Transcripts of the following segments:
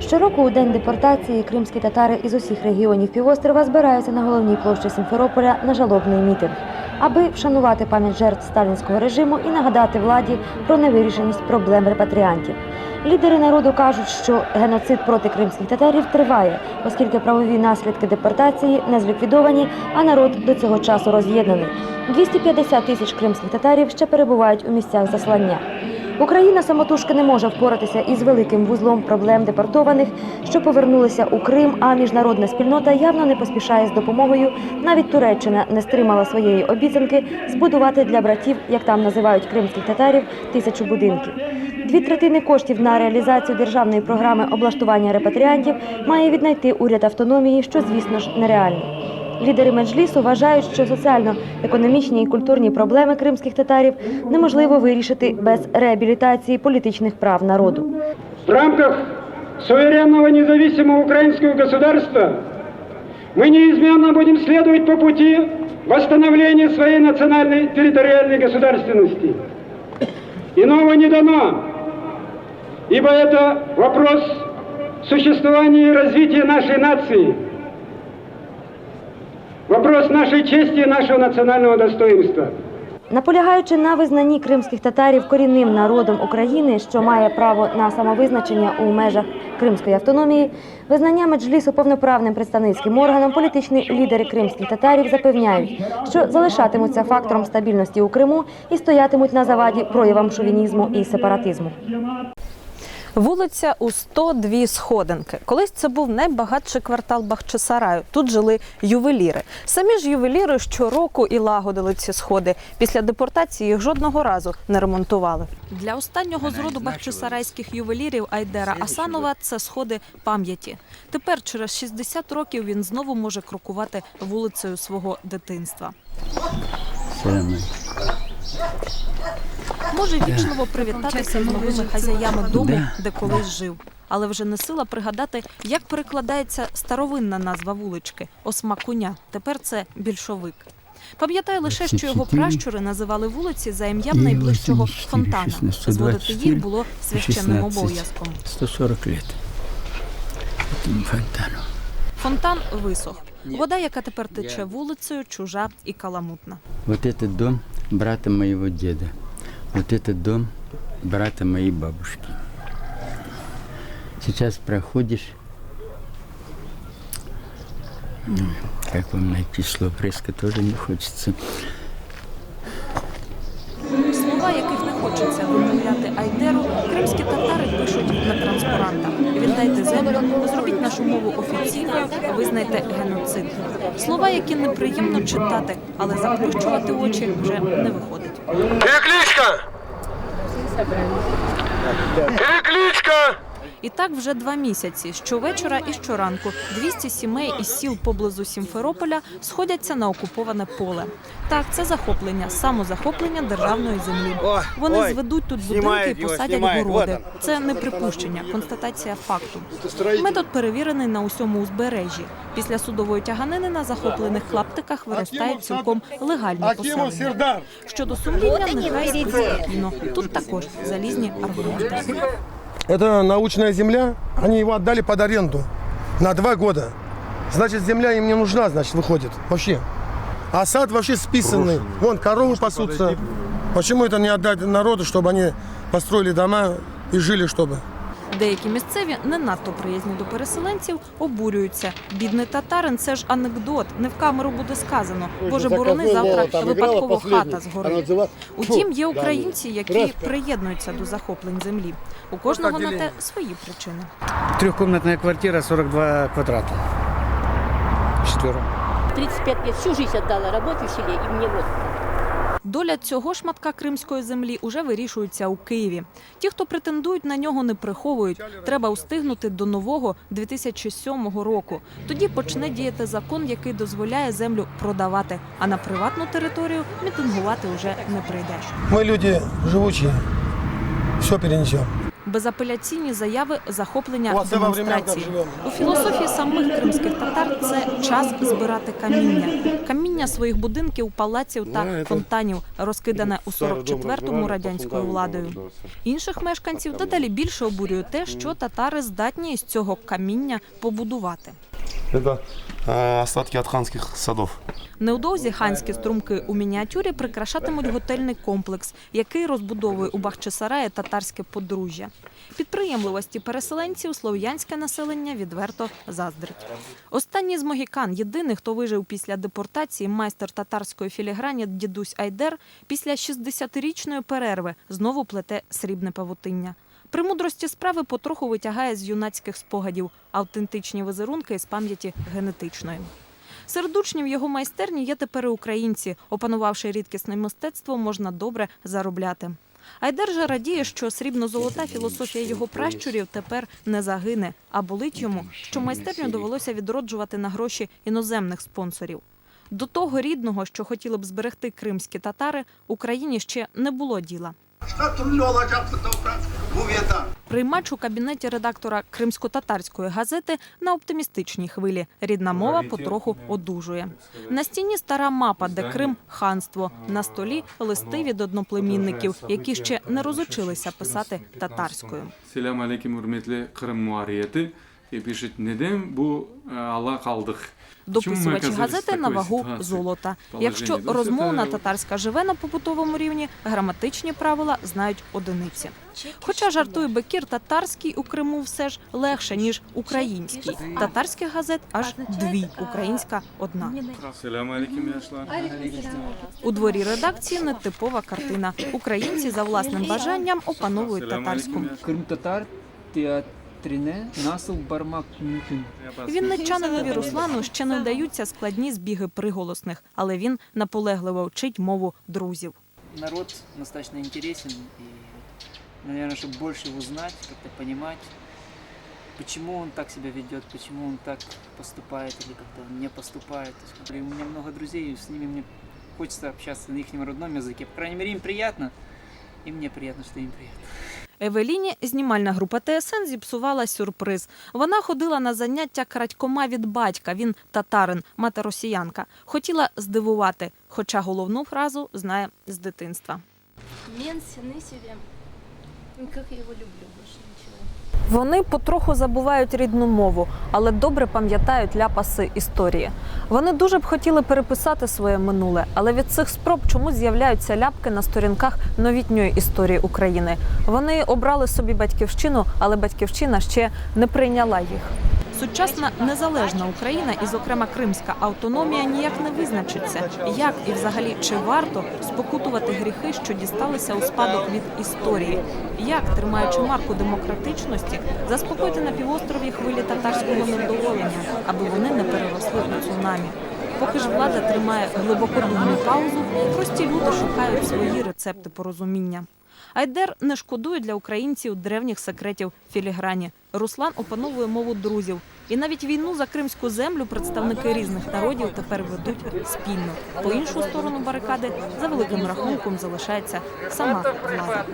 Щороку у день депортації кримські татари із усіх регіонів півострова збираються на головній площі Сімферополя на жалобний мітинг, аби вшанувати пам'ять жертв сталінського режиму і нагадати владі про невирішеність проблем репатріантів. Лідери народу кажуть, що геноцид проти кримських татарів триває, оскільки правові наслідки депортації не зліквідовані, а народ до цього часу роз'єднаний. 250 тисяч кримських татарів ще перебувають у місцях заслання. Україна самотужки не може впоратися із великим вузлом проблем депортованих, що повернулися у Крим, а міжнародна спільнота явно не поспішає з допомогою. Навіть Туреччина не стримала своєї обіцянки збудувати для братів, як там називають кримських татарів, тисячу будинків. Дві третини коштів на реалізацію державної програми облаштування репатріантів має віднайти уряд автономії, що звісно ж нереально. Лідери меджлісу вважають, що соціально-економічні і культурні проблеми кримських татарів неможливо вирішити без реабілітації політичних прав народу. В рамках суверенного независимого украинского государства мы неизменно будем следовать по пути восстановления своей национальной территориальной государственности. Иного не дано, ибо это вопрос существования и развития нашей нации, вопрос нашей чести и нашего национального достоинства. Наполягаючи на визнанні кримських татарів корінним народом України, що має право на самовизначення у межах Кримської автономії, визнання меджлісу повноправним представницьким органом, політичні лідери кримських татарів запевняють, що залишатимуться фактором стабільності у Криму і стоятимуть на заваді проявам шовінізму і сепаратизму. Вулиця у 102 сходинки. Колись це був найбагатший квартал Бахчисараю. Тут жили ювеліри. Самі ж ювеліри щороку і лагодили ці сходи. Після депортації їх жодного разу не ремонтували. Для останнього з роду бахчисарайських ювелірів Айдера Асанова це сходи пам'яті. Тепер, через 60 років, він знову може крокувати вулицею свого дитинства. Саме. Може вічливо привітатися з новими хазяями дому, де колись жив. Але вже не сила пригадати, як перекладається старовинна назва вулички Осмакуня. Тепер це більшовик. Пам'ятаю лише, що його пращури називали вулиці за ім'ям найближчого фонтана. Зводити їх було священним обов'язком. 140 лет. Этому фонтану. Фонтан висох. Вода, яка тепер тече вулицею, чужа і каламутна. Вот этот дом брата моего деда. Вот этот дом брата моей бабушки. Сейчас проходишь, М, как вам найти слово, резко тоже не хочется. Слова, яких не хочеться вимовляти Айдеру, кримські татари пишуть на транспарантах. Віддайте землю, зробіть нашу мову офіційною, визнайте геноцид. Слова, які неприємно читати, але заплющувати очі вже не виходить. Перекличка! Перекличка! І так вже два місяці. Щовечора і щоранку 200 сімей із сіл поблизу Сімферополя сходяться на окуповане поле. Так, це захоплення, самозахоплення державної землі. Вони ой, зведуть тут будинки і посадять городи. Це не припущення, констатація факту. Метод перевірений на усьому узбережжі. Після судової тяганини на захоплених клаптиках виростають цілком легальні поселення. Щодо сумління, нехай спокійно. Тут також залізні аргументи. Это научная земля, они его отдали под аренду на два года. Значит, земля им не нужна, значит, выходит вообще. А сад вообще списанный. Вон коровы пасутся. Почему это не отдать народу, чтобы они построили дома и жили, чтобы? Деякі місцеві не надто приязні до переселенців обурюються. Бідний татарин це ж анекдот. Не в камеру буде сказано. Боже борони завтра випадково хата згорить. Утім, є українці, які приєднуються до захоплень землі. У кожного на те свої причини. Трехкомнатная квартира, 42 квадрата. Четверо. 35 лет, всю жизнь отдала работе в селе, и мне вот Доля цього шматка кримської землі уже вирішується у Києві. Ті, хто претендують на нього, не приховують. Треба устигнути до нового 2007 року. Тоді почне діяти закон, який дозволяє землю продавати. А на приватну територію мітингувати вже не прийдеш. Ми люди живучі, Все перенесем. Безапеляційні заяви захоплення демонстрації. У філософії самих кримських татар це час збирати каміння. Каміння своїх будинків, палаців та фонтанів, розкидане у 44-му радянською владою. Інших мешканців дедалі більше обурює те, що татари здатні із цього каміння побудувати. Это э, остатки от ханских садов. Невдовзі ханські струмки у мініатюрі прикрашатимуть готельний комплекс, який розбудовує у Бахчисараї татарське подружжя. Підприємливості переселенців слов'янське населення відверто заздрить. Останній з могікан, єдиний, хто вижив після депортації, майстер татарської філіграні дідусь Айдер, після 60-річної перерви знову плете срібне павутиння. Премудрості справи потроху витягає з юнацьких спогадів автентичні визерунки з пам'яті генетичної. Серед учнів його майстерні є тепер українці. Опанувавши рідкісне мистецтво, можна добре заробляти. Айдер же радіє, що срібно-золота філософія його пращурів тепер не загине, а болить йому, що майстерню довелося відроджувати на гроші іноземних спонсорів. До того рідного, що хотіли б зберегти кримські татари, Україні ще не було діла. Приймач у кабінеті редактора кримсько-татарської газети на оптимістичній хвилі. Рідна мова потроху одужує. На стіні стара мапа, де Крим ханство. На столі листи від одноплемінників, які ще не розучилися писати татарською. Selam aleyküm hürmetli Kırım muhariyeti. І пишуть, недем бу е, Алла калдых. Дописувачі газети на вагу золота. Якщо розмовна татарська живе на побутовому рівні, граматичні правила знають одиниці. Хоча жартує Бекір, татарський у Криму все ж легше ніж український. Татарських газет аж дві, українська одна. У дворі редакції нетипова картина. Українці за власним бажанням опановують татарську. Крим татар театріне насыл бармак мүмкін. Вінничанинові Руслану ще не вдаються складні збіги приголосних, але він наполегливо вчить мову друзів. Народ достаточно интересен, и, наверное, чтобы больше его знать, как-то понимать, почему он так себя ведет, почему он так поступает или как-то не поступает. То есть, и у меня много друзей, и с ними мне хочется общаться на их родном языке. По крайней мере, им приятно, и мне приятно, что им приятно. Евеліні знімальна група ТСН зіпсувала сюрприз. Вона ходила на заняття крадькома від батька. Він татарин, мати росіянка. Хотіла здивувати, хоча головну фразу знає з дитинства. Мен сини себе. Як я його люблю. Вони потроху забувають рідну мову, але добре пам'ятають ляпаси історії. Вони дуже б хотіли переписати своє минуле, але від цих спроб чомусь з'являються ляпки на сторінках новітньої історії України. Вони обрали собі батьківщину, але батьківщина ще не прийняла їх. Сучасна незалежна Україна і, зокрема, кримська автономія ніяк не визначиться, як і взагалі чи варто спокутувати гріхи, що дісталися у спадок від історії, як, тримаючи марку демократичності, заспокоїти на півострові хвилі татарського невдоволення, аби вони не переросли у цунамі. Поки ж влада тримає глибокодумну паузу, прості люди шукають свої рецепти порозуміння. Айдер не шкодує для українців древніх секретів філіграні. Руслан опановує мову друзів. І навіть війну за кримську землю представники різних народів тепер ведуть спільно. По іншу сторону барикади за великим рахунком залишається сама влада.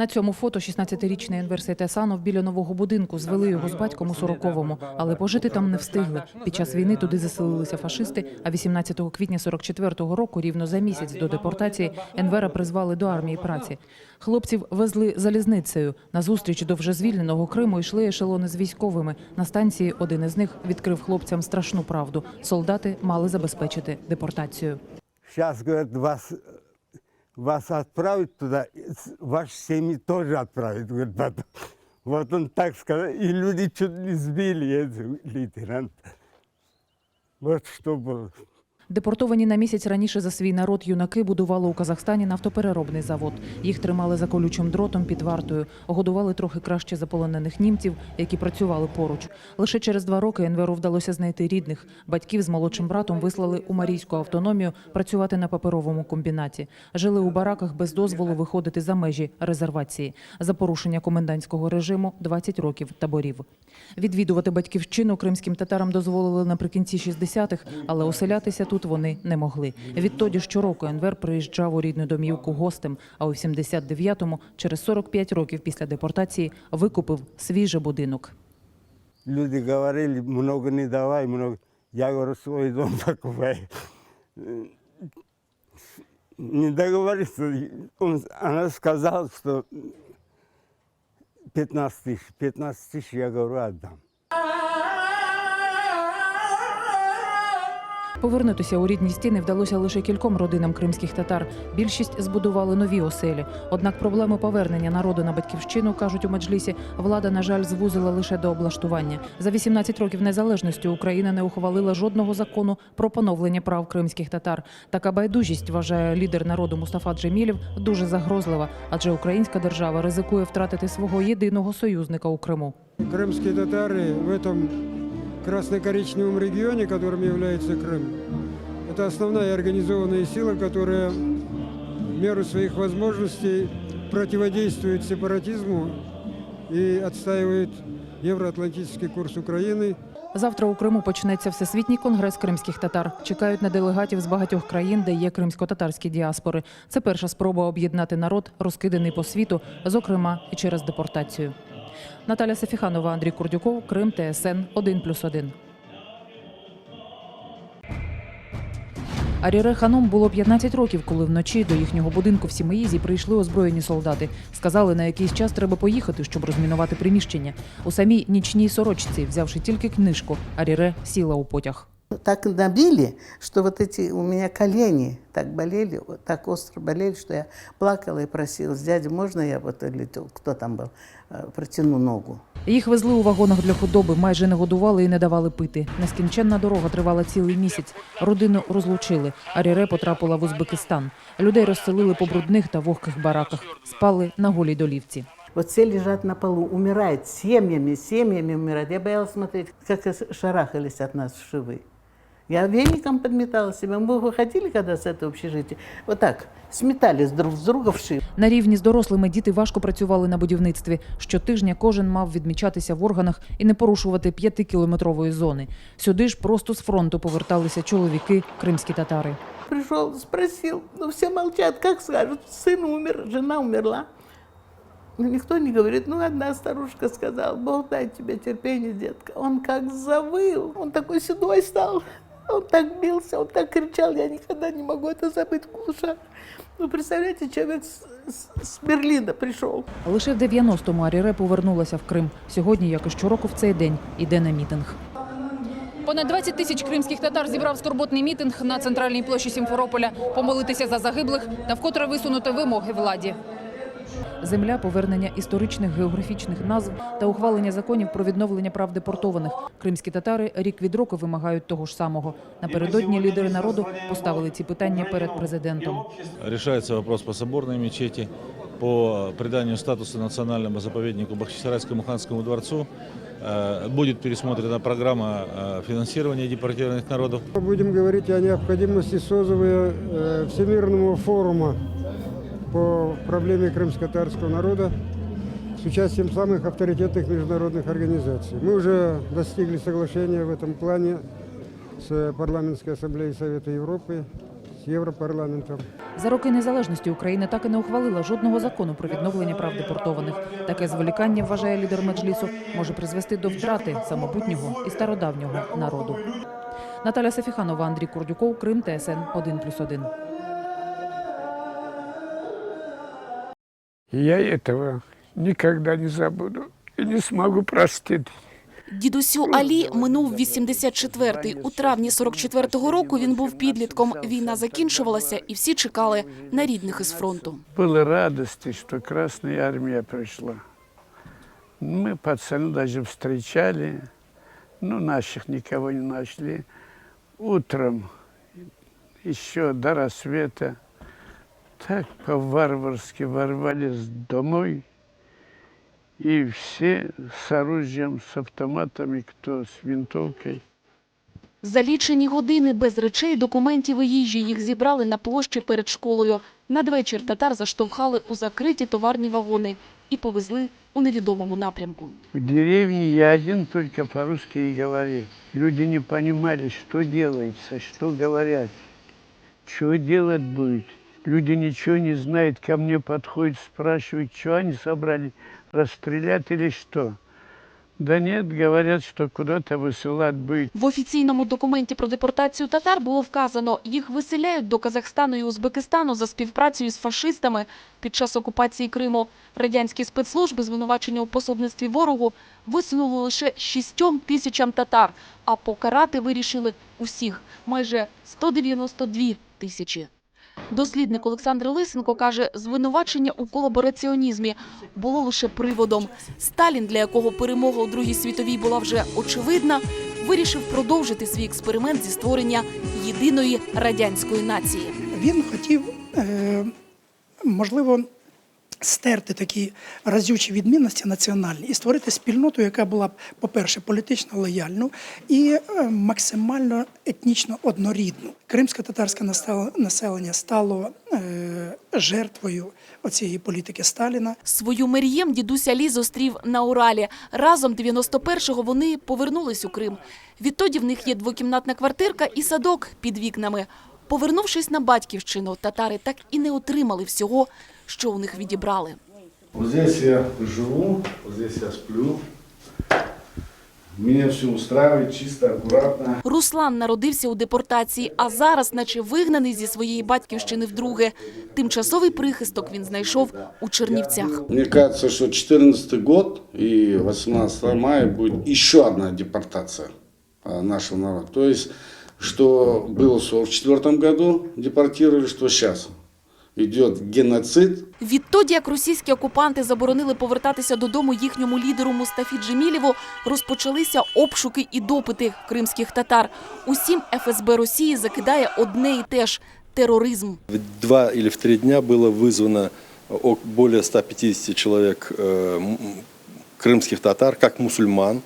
На цьому фото 16-річний Енвер Сейтесанов біля нового будинку звели його з батьком у 40-му, але пожити там не встигли. Під час війни туди заселилися фашисти. А 18 квітня 44-го року, рівно за місяць до депортації, Енвера призвали до армії праці. Хлопців везли залізницею. На зустріч до вже звільненого Криму йшли ешелони з військовими. На станції один із них відкрив хлопцям страшну правду. Солдати мали забезпечити депортацію. Сейчас, говорят, вас, вас отправят туда, ваши семьи тоже отправят, говорит, потом. Вот он так сказал, и люди чуть не сбили этого лейтенанта. Вот что было. Депортовані на місяць раніше за свій народ юнаки будували у Казахстані нафтопереробний завод. Їх тримали за колючим дротом під вартою, годували трохи краще заполонених німців, які працювали поруч. Лише через два роки Енверу вдалося знайти рідних. Батьків з молодшим братом вислали у Марійську автономію працювати на паперовому комбінаті. Жили у бараках без дозволу виходити за межі резервації. За порушення комендантського режиму 20 років таборів. Відвідувати батьківщину кримським татарам дозволили наприкінці 60-х, але оселятися тут тут вони не могли. Відтоді щороку Енвер приїжджав у рідну домівку гостем, а у 79-му, через 45 років після депортації, викупив свій же будинок. Люди говорили, много не давай, много. Я говорю, свой дом покупай. Не договориться. Он, она сказала, что 15 тысяч. 15 тысяч, я говорю, отдам. Повернутися у рідні стіни вдалося лише кільком родинам кримських татар. Більшість збудували нові оселі. Однак проблему повернення народу на батьківщину, кажуть у меджлісі, влада, на жаль, звузила лише до облаштування. За 18 років незалежності Україна не ухвалила жодного закону про поновлення прав кримських татар. Така байдужість, вважає лідер народу Мустафа Джемілів, дуже загрозлива, адже українська держава ризикує втратити свого єдиного союзника у Криму. Крымские татары в этом красно-коричневом регионе, которым является Крым, это основная организованная сила, которая в меру своих возможностей противодействует сепаратизму и отстаивает евроатлантический курс Украины. Завтра у Криму почнеться всесвітній конгрес кримських татар. Чекають на делегатів з багатьох країн, де є кримсько-татарські діаспори. Це перша спроба об'єднати народ, розкиданий по світу, зокрема і через депортацію. Наталя Сафіханова, Андрій Курдюков, Крим, ТСН 1+,1. Аріре Ханом було 15 років, коли вночі до їхнього будинку в Сімеїзі прийшли озброєні солдати. Сказали, на якийсь час треба поїхати, щоб розмінувати приміщення. У самій нічній сорочці, взявши тільки книжку, Аріре сіла у потяг. Так набили, что вот эти у меня колени так болели, так остро болели, что я плакала и просила, дядя, можно я вот, или кто там был, э, протяну ногу. Їх везли у вагонах для худоби, майже не годували і не давали пити. Нескінченна дорога тривала цілий місяць. Родину розлучили. Аріре потрапила в Узбекистан. Людей розселили по брудних та вогких бараках. Спали на голій долівці. Вот все лежат на полу, умирают семьями, семьями умирают. Я боялась смотреть, как шарахались от нас в швы. Я веником подметала себя. Мы выходили когда с этого общежития, вот так, сметались друг с друга в шив. На рівні з дорослими діти важко працювали на будівництві. Щотижня кожен мав відмічатися в органах і не порушувати п'ятикілометрової зони. Сюди ж просто з фронту поверталися чоловіки, кримські татари. Пришел, спросил, ну все молчат, как скажут, сын умер, жена умерла. Но никто не говорит, ну одна старушка сказала, Бог дай тебе терпение, детка. Он как завыл, он такой седой стал, он так бился, он так кричал, я никогда не могу это забыть в глушах. Ну, представляете, человек с, с- с Берлина пришел. Лише в 90-му Аріре повернулася в Крим. Сьогодні, як і щороку в цей день, іде на мітинг. Понад 20 тисяч кримських татар зібрав скорботний мітинг на центральній площі Сімферополя помолитися за загиблих та вкотре висунути вимоги владі. Земля, повернення історичних географічних назв та ухвалення законів про відновлення прав депортованих. Кримські татари рік від року вимагають того ж самого. Напередодні лідери народу поставили ці питання перед президентом. Решается вопрос по соборной мечети, по приданию статуса национальному заповеднику Бахчисарайскому ханскому дворцу. Э, Будет пересмотрена программа э, финансирования депортированных народов. Будем говорить о необходимости созыва э, Всемирного форума по проблеме крымско-татарского народа с участием самых авторитетных международных организаций. Мы уже достигли соглашения в этом плане с Парламентской ассамблеей Совета Европы, с Европарламентом. За роки незалежності Україна так і не ухвалила жодного закону про відновлення прав депортованих. Таке зволікання, вважає лідер Меджлісу, може призвести до втрати самобутнього і стародавнього народу. Наталя Сафіханова, Андрій Курдюков, Крим, ТСН 1+,1. Я этого никогда не забуду и не смогу простить. Дідусю Алі минув 84-й. У травні 44-го року він був підлітком. Війна закінчувалася, і всі чекали на рідних із фронту. Было радости, что Красная Армия пришла. Мы пацаны даже встречали, но наших никого не нашли. Утром, еще до рассвета, так по-варварски ворвались домой, и все с оружием, с автоматами, кто с винтовкой. За лічені години без речей, документів і їжі їх зібрали на площі перед школою. Надвечір татар заштовхали у закриті товарні вагони. і повезли у невідомому напрямку. В деревне я один только по-русски и говорил. Люди не понимали, что делается, что говорят, что делать будет. Люди ничего не знают, ко мне подходят, спрашивают, что они собрали, расстрелять или что. Да нет, говорят, что куда-то высылать будет. В офіційному документі про депортацію татар було вказано, їх виселяють до Казахстану і Узбекистану за співпрацею з фашистами під час окупації Криму. Радянські спецслужби звинувачення у пособництві ворогу висунули лише шістьом тисячам татар, а покарати вирішили усіх майже 192 тисячі. Дослідник Олександр Лисенко каже, звинувачення у колабораціонізмі було лише приводом. Сталін, для якого перемога у Другій світовій була вже очевидна, вирішив продовжити свій експеримент зі створення єдиної радянської нації. Він хотів, е, можливо, стерти такі разючі відмінності національні і створити спільноту, яка була б, по-перше, політично лояльну і е, максимально етнічно однорідну. Кримсько-татарське настел- населення стало е, жертвою оцієї політики Сталіна. Свою Мер'єм дідусь Алі зустрів на Уралі. Разом 91-го вони повернулись у Крим. Відтоді в них є двокімнатна квартирка і садок під вікнами. Повернувшись на батьківщину, татари так і не отримали всього, що у них відібрали. Вот здесь я живу, вот здесь я сплю. Меня все устраивает, чисто, аккуратно. Руслан народився у депортації, а зараз, наче вигнаний зі своєї батьківщини вдруге. Тимчасовий прихисток він знайшов у Чернівцях. Мне кажется, что 14 год и 18 мая будет еще одна депортация а, нашего народа То есть, что было в 44 году депортировали, что сейчас идет геноцид. Відтоді, як російські окупанти заборонили повертатися додому їхньому лідеру Мустафі Джемілєву, розпочалися обшуки і допити кримських татар. Усім ФСБ Росії закидає одне і те ж – тероризм. В два или в три дня было вызвано о- более 150 человек э, м- м, крымских татар, как мусульман,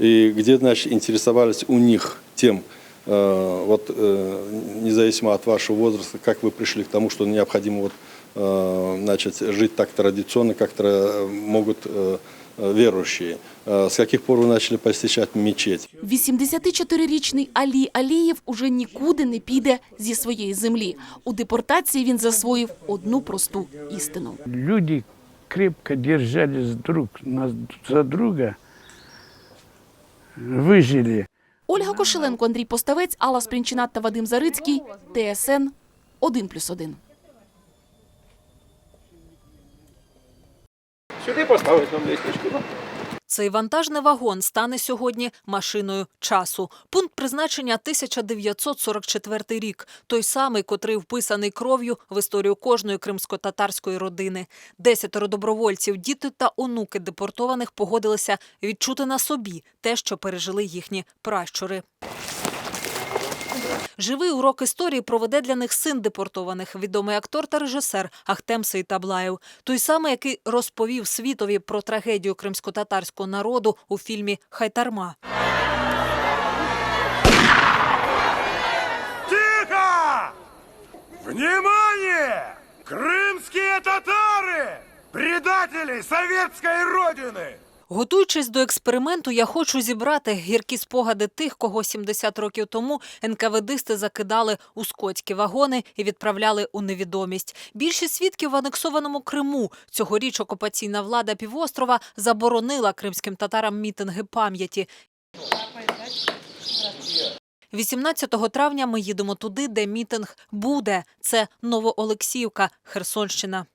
и где, значит, интересовались у них тем, э, вот э, независимо от вашего возраста, как вы пришли к тому, что необходимо вот, э, значит, жить так традиционно, как тра- могут э, э, верующие. Э, С каких пор вы начали посещать мечеть? 84-річний Алі Алієв уже нікуди не піде зі своєї землі. У депортації він засвоїв одну просту істину. Люди крепко держались друг на- за друга, выжили. Ольга Кошеленко, Андрій Поставець, Алла Спрінчинат та Вадим Зарицький. ТСН 1+,1. Сюди поставить нам лестничку. Цей вантажний вагон стане сьогодні машиною часу. Пункт призначення 1944 рік, той самий, котрий вписаний кров'ю в історію кожної кримсько-татарської родини. Десятеро добровольців, діти та онуки депортованих погодилися відчути на собі те, що пережили їхні пращури. Живий урок історії проведе для них син депортованих, відомий актор та режисер Ахтем Сейтаблаєв. Той самий, який розповів світові про трагедію кримсько-татарського народу у фільмі Хайтарма. Тихо! Внимание! Крымские татары! Предатели советской родины! Готуючись до експерименту, я хочу зібрати гіркі спогади тих, кого 70 років тому НКВДисти закидали у скотські вагони і відправляли у невідомість. Більшість свідків в анексованому Криму цьогоріч окупаційна влада півострова заборонила кримським татарам мітинги пам'яті. 18 травня ми їдемо туди, де мітинг буде. Це Новоолексіївка, Херсонщина.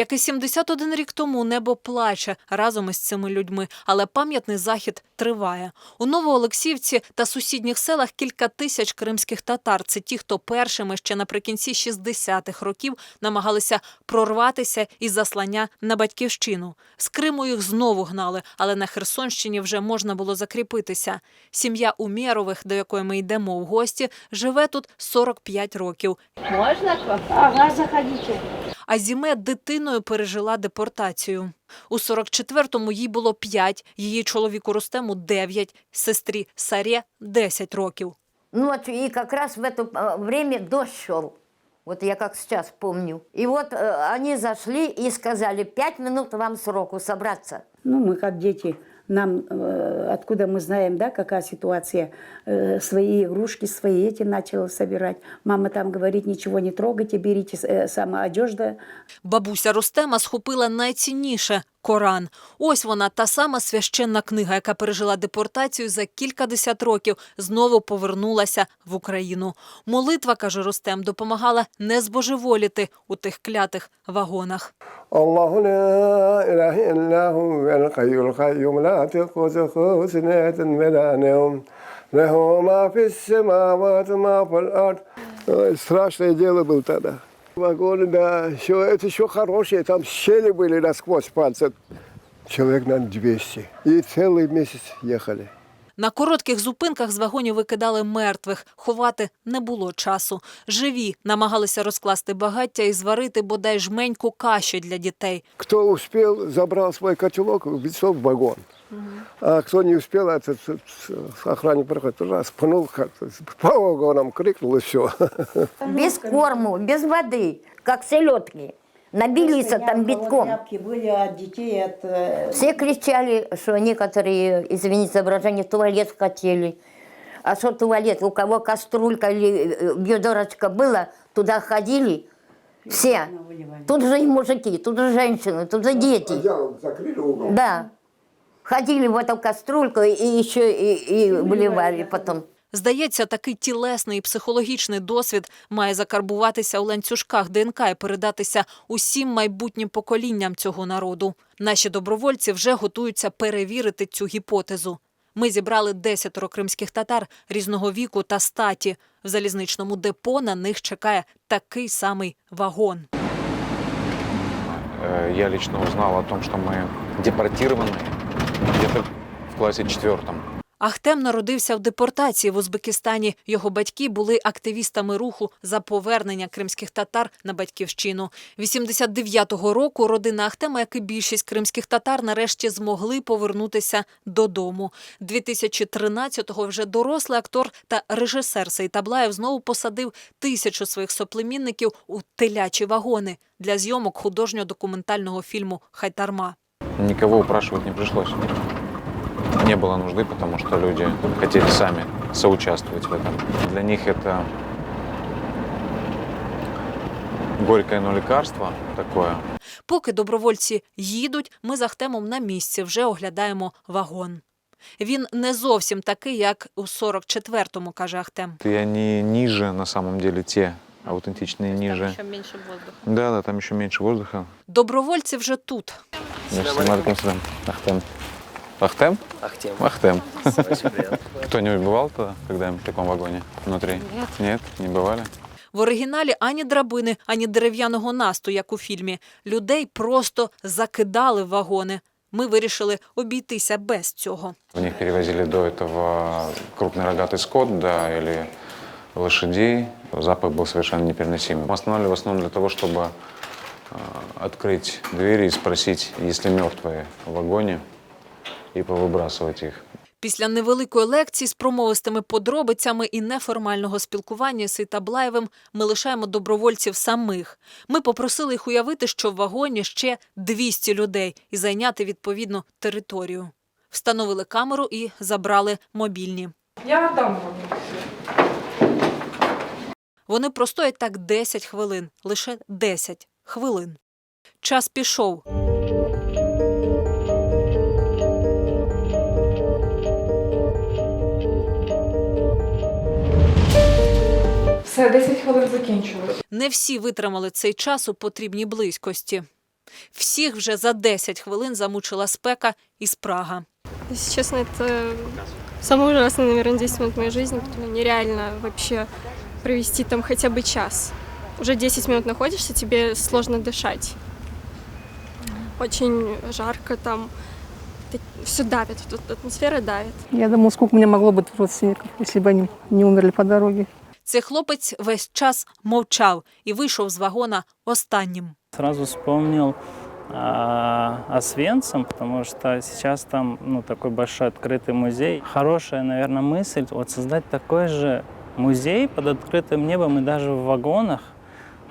Як і 71 рік тому небо плаче разом із цими людьми, але пам'ятний захід триває. У Новоолексіївці та сусідніх селах кілька тисяч кримських татар. Це ті, хто першими ще наприкінці 60-х років намагалися прорватися із заслання на батьківщину. З Криму їх знову гнали, але на Херсонщині вже можна було закріпитися. Сім'я Умєрових, до якої ми йдемо в гості, живе тут 45 років. Вам? Ага, заходите. А Зіме дитиною пережила депортацію. У 44-му їй було 5, її чоловіку Рустему 9, сестрі Сарє 10 років. Ну вот и как раз в это а, время дождь шел. Вот я как сейчас помню. И вот э, они зашли и сказали, пять минут вам сроку собраться. Ну, мы как дети, нам э, откуда мы знаем, да, какая ситуация, Э, свои игрушки, свои эти начала собирать. Мама там говорит, ничего не трогайте, берите э, сама одежда. Бабуся Рустема схопила найцінніше Коран. Ось вона, та сама священна книга, яка пережила депортацію за кількадесят років, знову повернулася в Україну. Молитва каже Ростем, допомагала не збожеволіти у тих клятих вагонах. Аллаху ля Страшне діло було тоді Вагоны, да, еще, это еще хорошие, там щели были насквозь пальцы. Человек, наверное, 200. И целый месяц ехали. На коротких зупинках з вагонів викидали мертвих. Ховати не було часу. Живі намагалися розкласти багаття і зварити бодай жменьку каші для дітей. Кто успел, забрал свой котелок, везел в вагон. А кто не успел, этот э, охранник приходит, раз, пнул, как-то, по вагонам крикнул и все. Без корму, без воды, как селедки. Набились там битком. были от детей, от... э, Все кричали, что некоторые, извините за выражение, в туалет хотели. А что туалет? У кого кастрюлька или э, ведерочка было, туда ходили все. Тут же и мужики, тут же женщины, тут же дети. Закрыли угол. Да. Ходили в эту кастрюльку и еще и, и выливали потом. Здається, такий тілесний і психологічний досвід має закарбуватися у ланцюжках ДНК і передатися усім майбутнім поколінням цього народу. Наші добровольці вже готуються перевірити цю гіпотезу. Ми зібрали десятеро кримських татар різного віку та статі. В залізничному депо на них чекає такий самий вагон. Э, Я лично узнал о том, что мы депортированы где-то в классе четвертом. Ахтем народився в депортації в Узбекистані. Його батьки були активістами руху за повернення кримських татар на батьківщину. 89-го року родина Ахтема, як і більшість кримських татар, нарешті змогли повернутися додому. 2013-го вже дорослий актор та режисер Сейтаблаєв знову посадив тисячу своїх соплемінників у телячі вагони для зйомок художньо-документального фільму Хайтарма Никого упрашивать не пришлось. Не было нужды, потому что люди хотели сами соучаствовать в этом. Для них это горькое, но лекарство такое. Поки добровольці їдуть, ми з Ахтемом на місці вже оглядаємо вагон. Він не зовсім такий, як у 44-му, каже Ахтем. И они ниже, на самом деле, те аутентичные ниже. менше воздуха. Да, да, там еще меньше воздуха. Добровольці вже тут. Значит, алейкум салям. Ахтем. Ахтем? Ахтем. Ахтем. Очень приятно. Кто-нибудь бывал тогда, когда-нибудь в таком вагоне внутри? Нет. Нет, не бывали? В оригіналі ані драбини, ані дерев'яного насту, як у фільмі. Людей просто закидали в вагони. Ми вирішили обійтися без цього. В них перевозили до этого крупный рогатый скот, да, или лошадей. Запах был совершенно непереносимый. Останавливали в основном для того, чтобы э, открыть двери и спросить, есть ли мертвые в вагоне, и повыбрасывать их. Після невеликої лекції з промовистими подробицями і неформального спілкування з Сейтаблаєвим ми лишаємо добровольців самих. Ми попросили їх уявити, що в вагоні ще 200 людей і зайняти відповідну територію. Встановили камеру і забрали мобільні. Я дам вам. вони простоять так 10 хвилин, лише 10 хвилин. Час пішов. Все, 10 хвилин закінчилось. Не всі витримали цей час у потрібній близькості. Всіх вже за 10 хвилин замучила спека і спрага. Если честно, это самое ужасное, наверное, 10 минут моей жизни, потому нереально вообще провести там хотя бы час. Уже 10 минут находишься, тебе сложно дышать. Очень жарко там, все давит, тут атмосфера давит. Я думаю, сколько у меня могло быть родственников, если бы они не умерли по дороге. Цей хлопець весь час мовчав і вийшов з вагона останнім. Сразу вспомнил а, Освенцим, потому что сейчас там ну, такой большой открытый музей. Хорошая, наверное, мысль вот создать такой же музей под открытым небом и даже в вагонах,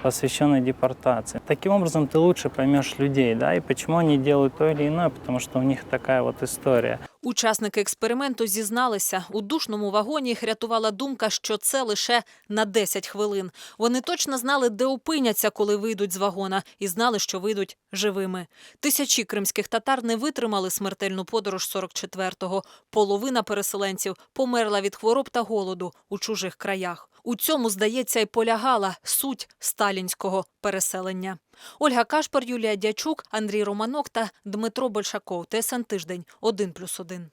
посвященный депортации. Таким образом, ты лучше поймешь людей, да, и почему они делают то или иное, потому что у них такая вот история. Учасники експерименту зізналися, у душному вагоні їх рятувала думка, що це лише на 10 хвилин. Вони точно знали, де опиняться, коли вийдуть з вагона, і знали, що вийдуть живими. Тисячі кримських татар не витримали смертельну подорож 44-го. Половина переселенців померла від хвороб та голоду у чужих краях. У цьому, здається, й полягала суть сталінського переселення. Ольга Кашпар, Юлія Дячук, Андрій Романок та Дмитро Большаков. ТСН тиждень 1+,1.